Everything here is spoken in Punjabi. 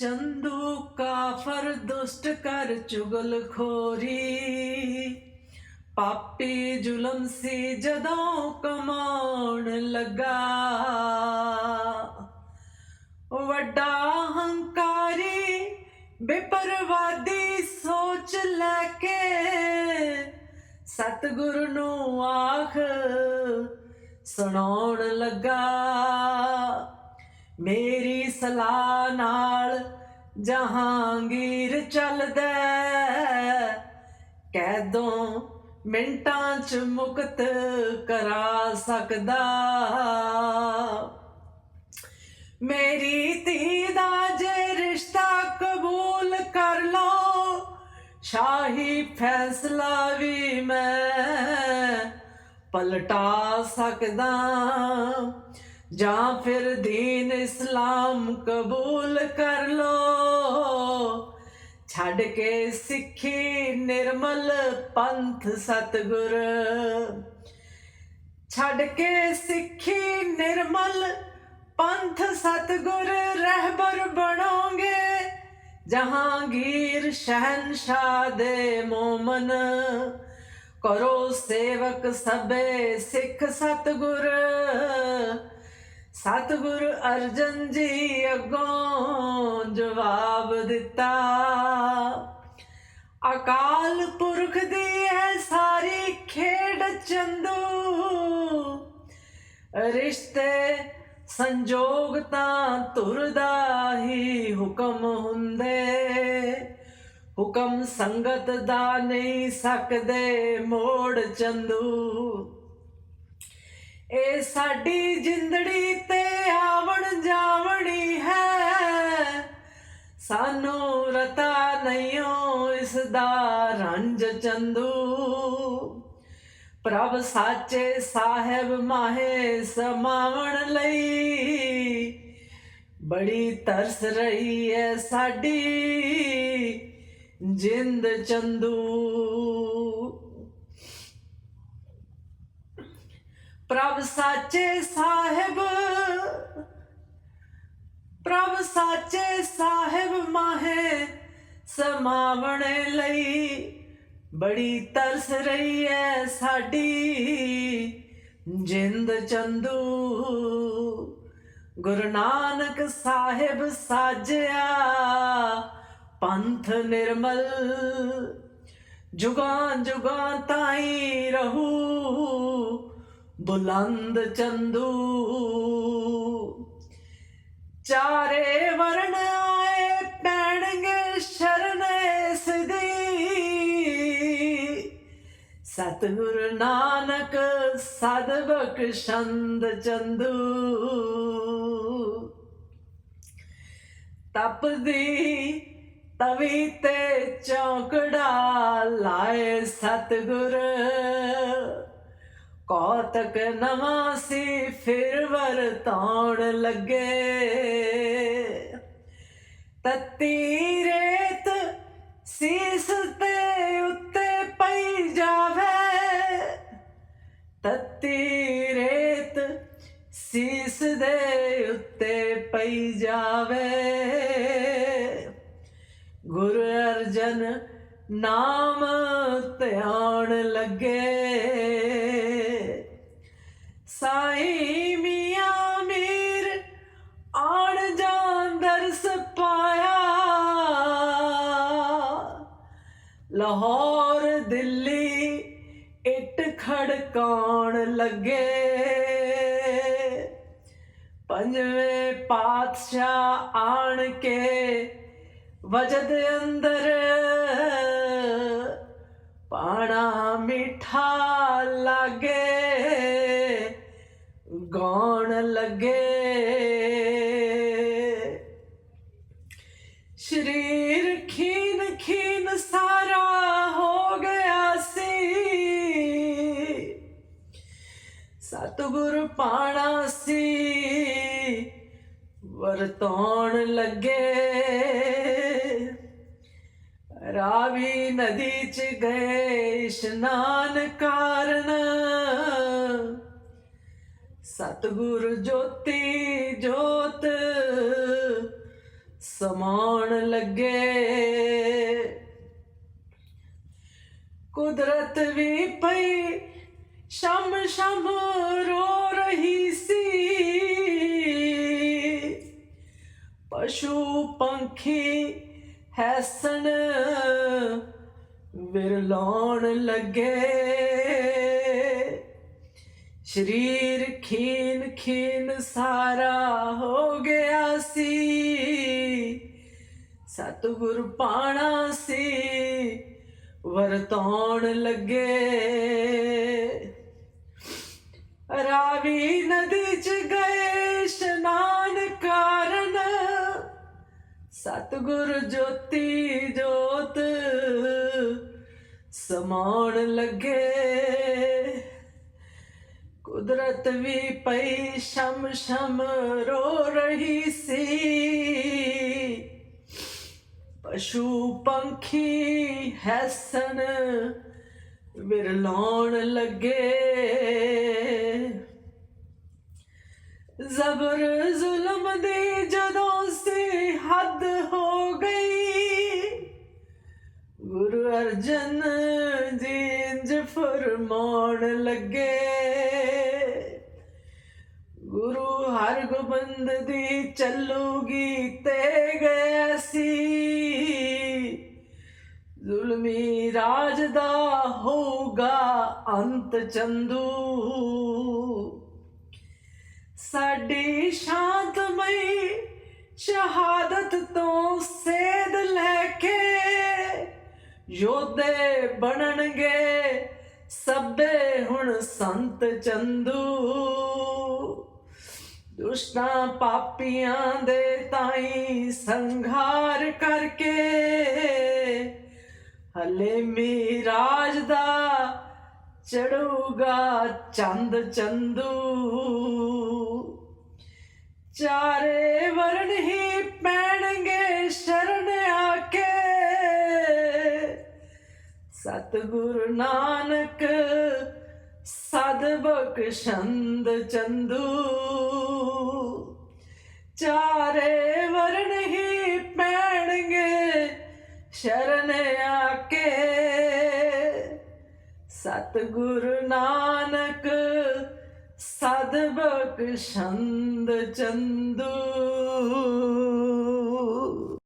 ਚੰਦੂ ਕਾਫਰ ਦੁਸ਼ਟ ਕਰ ਚੁਗਲ ਖੋਰੀ। ਪਾਪੀ ਜ਼ੁਲਮ ਸੀ ਜਦੋਂ ਕਮਾਉਣ ਲੱਗਾ। ਵੱਡਾ ਹੰਕਾਰੀ, ਬੇਪਰਵਾਦੀ ਸੋਚ ਲੈ ਕੇ ਸਤਿਗੁਰੂ ਨੂੰ ਆਖ ਸੁਣਾਉਣ ਲੱਗਾ। ਮੇਰੀ ਸਲਾਹ ਨਾਲ ਜਹਾਂਗੀਰ ਚੱਲਦਾ ਕੈਦੋਂ ਮਿੰਟਾਂ ਚ ਮੁਕਤ ਕਰਾ ਸਕਦਾ। ਮੇਰੀ ਧੀ ਦਾ ਜੇ ਰਿਸ਼ਤਾ ਕਬੂਲ ਕਰ ਲਓ ਸ਼ਾਹੀ ਫੈਸਲਾ ਵੀ ਮੈਂ ਪਲਟਾ ਸਕਦਾ। ਜਾਂ ਫਿਰ ਦੀਨ ਇਸਲਾਮ ਕਬੂਲ ਕਰ ਲੋ। ਛੱਡ ਕੇ ਸਿੱਖੀ ਨਿਰਮਲ ਪੰਥ ਸਤਗੁਰ। ਛੱਡ ਕੇ ਸਿੱਖੀ ਨਿਰਮਲ ਪੰਥ ਸਤਗੁਰ ਰਹਿਬਰ ਬਣੋਗੇ, ਜਹਾਂਗੀਰ ਸ਼ਹਿਨशाह ਦੇ ਮੋਮਨ। ਕਰੋ ਸੇਵਕ ਸਭੇ ਸਿੱਖ ਸਤਗੁਰ। ਸਤਿਗੁਰ ਅਰਜਨ ਜੀ ਅੱਗੋਂ ਜਵਾਬ ਦਿੱਤਾ। ਅਕਾਲ ਪੁਰਖ ਦੀ ਹੈ ਸਾਰੀ ਖੇਡ ਚੰਦੂ। ਰਿਸ਼ਤੇ, ਸੰਜੋਗ ਤਾਂ ਤੁਰਦਾ ਹੀ ਹੁਕਮ ਹੁੰਦੇ। ਹੁਕਮ ਸੰਗਤ ਦਾ ਨਹੀਂ ਸਕਦੇ ਮੋੜ ਚੰਦੂ। ਇਹ ਸਾਡੀ ਜਿੰਦੜੀ ਸਾਨੂੰ ਰਤਾ ਨਹੀਂਓ ਇਸ ਦਾ ਰੰਜ ਚੰਦੂ। ਪ੍ਰਭ ਸਾਚੇ ਸਾਹਿਬ ਮਾਹੇ ਸਮਾਵਣ ਲਈ ਬੜੀ ਤਰਸ ਰਹੀ ਹੈ ਸਾਡੀ ਜਿੰਦ ਚੰਦੂ। ਪ੍ਰਭ ਸਾਚੇ ਸਾਹਿਬ ਪ੍ਰਭ ਸਾਚੇ ਸਾਹਿਬ ਮਾਹੇ, ਸਮਾਵਣੇ ਲਈ ਬੜੀ ਤਰਸ ਰਹੀ ਐ ਸਾਡੀ ਜਿੰਦ ਚੰਦੂ। ਗੁਰੂ ਨਾਨਕ ਸਾਹਿਬ ਸਾਜਿਆ, ਪੰਥ ਨਿਰਮਲ, ਜੁਗਾਂ ਜੁਗਾਂ ਤਾਈ ਰਹੂ ਬੁਲੰਦ ਚੰਦੂ। ਚਾਰੇ ਵਰਣ ਆਏ ਪੈਣਗੇ ਸ਼ਰਨ ਇਸ ਦੀ। ਸਤਿਗੁਰ ਨਾਨਕ, ਸਦ ਬਖਸ਼ੰਦ ਚੰਦੂ। ਤਪਦੀ ਤਵੀ ਤੇ ਚੌਕੜਾ ਲਾਏ ਸਤਿਗੁਰ। ਕੌਤਕ ਨਵਾਂ ਸੀ ਫਿਰ ਵਰਤਾਉਣ ਲੱਗੇ। ਤਤੀ ਰੇਤ ਸੀਸ ਤੇ ਉੱਤੇ ਪਈ ਜਾਵੇ। ਤਤੀ ਰੇਤ ਸੀਸ ਦੇ ਉੱਤੇ ਪਈ ਜਾਵੇ। ਗੁਰ ਅਰਜਨ ਨਾਮ ਧਿਆਨ ਲੱਗੇ। ਸਾਈ ਮੀਆਂ ਮੀਰ, ਆਣ ਜਾਣ ਦਰਸ ਪਾਇਆ। ਲਾਹੌਰ, ਦਿੱਲੀ, ਇੱਟ ਖੜਕਾਉਣ ਲੱਗੇ। ਪੰਜਵੇਂ ਪਾਤਸ਼ਾਹ ਆਣ ਕੇ ਵਜਦ ਅੰਦਰ, ਪਾਣਾ ਮਿੱਠਾ ਲਾਗੇ। ਕੌਣ ਲੱਗੇ। ਸ਼ਰੀਰ ਖੀਨ ਖੀਨ ਸਾਰਾ ਹੋ ਗਿਆ ਸੀ। ਸਤਿਗੁਰ ਪਾਣਾ ਸੀ। ਵਰਤੌਣ ਲੱਗੇ। ਰਾਵੀ ਨਦੀ ਚ ਗਏ ਇਸ਼ਨਾਨ ਕਾਰਨ। ਸਤਿਗੁਰ ਜੋਤੀ ਜੋਤ ਸਮਾਨ ਲੱਗੇ। ਕੁਦਰਤ ਵੀ ਪਈ ਸ਼ਮ ਸ਼ਮ ਰੋ ਰਹੀ ਸੀ। ਪਸ਼ੂ ਪੰਖੀ ਹੈਸਣ ਵਿਰਲਾਉਣ ਲੱਗੇ। ਸ਼ਰੀਰ ਖੀਨ ਖੀਨ ਸਾਰਾ ਹੋ ਗਿਆ ਸੀ। ਸਤਿਗੁਰ ਪਾਣਾ ਸੀ, ਵਰਤਾਉਣ ਲੱਗੇ। ਰਾਵੀ ਨਦੀ ਚ ਗਏ ਇਸ਼ਨਾਨ ਕਾਰਨ, ਸਤਿਗੁਰ ਜੋਤੀ ਜੋਤ ਸਮਾਉਣ ਲੱਗੇ। ਕੁਦਰਤ ਵੀ ਪਈ ਸ਼ਮ ਸ਼ਮ ਰੋ ਰਹੀ ਸੀ ਪਸ਼ੂ ਪੰਖੀ ਹੈਸਨ ਵਿਰਲਾਉਣ ਲੱਗੇ ਜ਼ਬਰ ਜ਼ੁਲਮ ਦੀ ਜਦੋਂ ਸੀ ਹੱਦ ਅਰਜਨ ਜੀ ਇੰਜ ਫਰਮਾਉਣ ਲੱਗੇ। ਗੁਰੂ ਹਰਗੋਬਿੰਦ ਦੀ ਚੱਲੂਗੀ ਤੇ ਗਏ ਸੀ ਜ਼ੁਲਮੀ ਰਾਜ ਦਾ ਹੋਊਗਾ ਅੰਤ ਚੰਦੂ। ਸਾਡੀ ਸ਼ਾਂਤਮਈ ਸ਼ਹਾਦਤ ਤੋਂ ਸੇਧ ਲੈ ਕੇ ਯੋਧੇ ਬਣਨਗੇ, ਸਭੇ ਹੁਣ ਸੰਤ ਚੰਦੂ। ਦੁਸ਼ਟਾਂ ਪਾਪੀਆਂ ਦੇ ਤਾਈ ਸੰਘਾਰ ਕਰਕੇ, ਹਲੇ ਮੀਰਾਜ ਦਾ ਚੜੂਗਾ ਚੰਦ ਚੰਦੂ। ਚਾਰੇ ਵਰਨ ਹੀ ਸਤਿਗੁਰ ਨਾਨਕ, ਸਦ ਬਖਸ਼ੰਦ ਚੰਦੂ। ਚਾਰੇ ਵਰਣ ਹੀ ਪੈਣਗੇ, ਸ਼ਰਨ ਆ ਕੇ ਸਤਿਗੁਰ ਨਾਨਕ, ਸਦ ਬਖਸ਼ੰਦ ਚੰਦੂ।